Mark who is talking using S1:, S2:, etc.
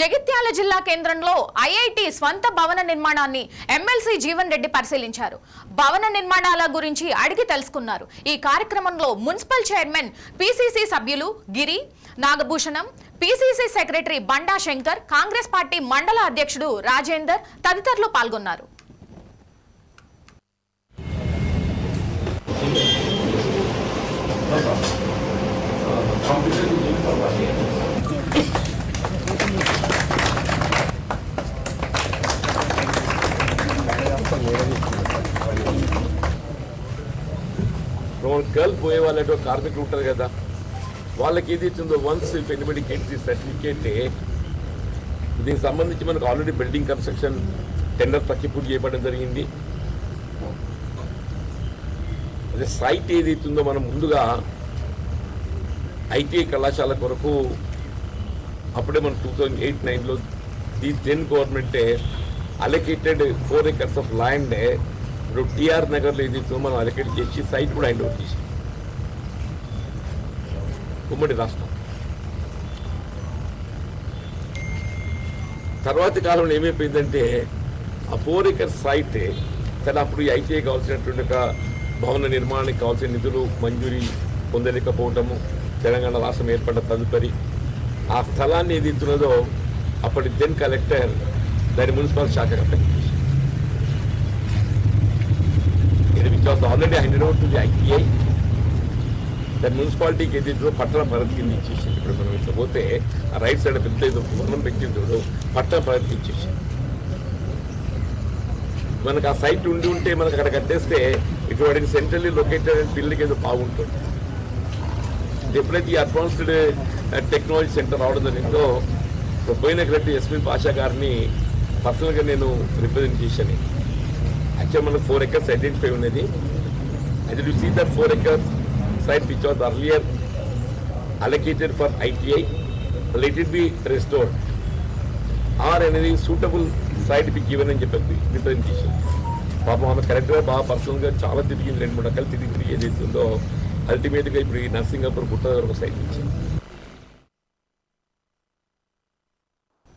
S1: జగిత్యాల జిల్లా కేంద్రంలో ఐఐటి స్వంత భవన నిర్మాణాన్ని ఎమ్మెల్సీ జీవన్ రెడ్డి పరిశీలించారు. భవన నిర్మాణాల గురించి అడిగి తెలుసుకున్నారు. ఈ కార్యక్రమంలో మున్సిపల్ చైర్మన్ పిసిసి సభ్యులు Giri Nagabhushanam PCC secretary Banda Shankar Congress party మండల అధ్యక్షుడు రాజేందర్ తదితరులు పాల్గొన్నారు.
S2: గర్ల్ పోయే వాళ్ళు కార్మికులు ఉంటారు కదా. వాళ్ళకి ఏది ఇచ్చిందో once if anybody get the certificate దీనికి సంబంధించి మనకు ఆల్రెడీ బిల్డింగ్ కన్స్ట్రక్షన్ టెండర్ తగ్గిపూర్తి చేయబడడం జరిగింది. అదే సైట్ ఏది ఇచ్చిందో మనం ముందుగా ఐటీఐ కళాశాల కొరకు అప్పుడే మనం టూ థౌజండ్ ఎయిట్ నైన్లో ది దెన్ గవర్నమెంటే allocated four acres of land ఇప్పుడు టిఆర్ నగర్లో ఇది మనం అలొకేట్ చేసి సైట్ కూడా హ్యాండ్ ఓవర్ చేసి ఉమ్మడి రాష్ట్రం. తర్వాతి కాలంలో ఏమైపోయిందంటే ఆ ఫోర్ ఎకర్ సైట్ సరే అప్పుడు ఈ ఐటీఐ కావాల్సినటువంటి ఒక భవన నిర్మాణానికి కావాల్సిన నిధులు మంజూరీ పొందలేకపోవటము తెలంగాణ రాష్ట్రం ఏర్పడ్డ తదుపరి ఆ స్థలాన్ని ఏది ఇస్తున్నదో అప్పటి దెన్ కలెక్టర్ దాని మున్సిపల్ శాఖ అప్పగించేసి ఇది already hundred over to the ITI మున్సిపాలిటీకి ఏది పట్టణ పరిధి కింద ఇచ్చేసి ఇప్పుడు మనం ఇట్లా పోతే ఆ రైట్ సైడ్ పెద్ద ఏదో భవనం పెట్టిందో పట్టణ పరిధి ఇచ్చేసి మనకు ఆ సైట్ ఉండి ఉంటే మనకు అక్కడ కట్టేస్తే ఇటువంటి సెంట్రల్లీ లొకేటెడ్ బిల్డింగ్ ఏదో బాగుంటుంది ఎప్పుడైతే ఈ అడ్వాన్స్డ్ టెక్నాలజీ సెంటర్ రావడం జరిగిందో ఇప్పుడు పోయిన ఎస్పీ పాషా గారిని పర్సనల్గా నేను రిప్రజెంట్ చేశాను. యాక్చువల్ మనకు ఫోర్ ఎకర్స్ ఐడెంటిఫై ఉన్నది. అది you see that four acres site which was earlier allocated for ITI let it be restored or అనేది సూటబుల్ సైట్ బి గివెన్ అని చెప్పి రిప్రజెంట్ చేశాను పాపం ఆమె కరెక్ట్గా బాగా పర్సనల్గా చాలా తిరిగింది రెండు మూడు రకాలు తిరిగి తిరిగి ఏదైతే ఉందో అల్టిమేట్గా ఇప్పుడు ఈ నర్సింగాపూర్ గుట్ట దగ్గర ఒక సైట్ ఇచ్చింది.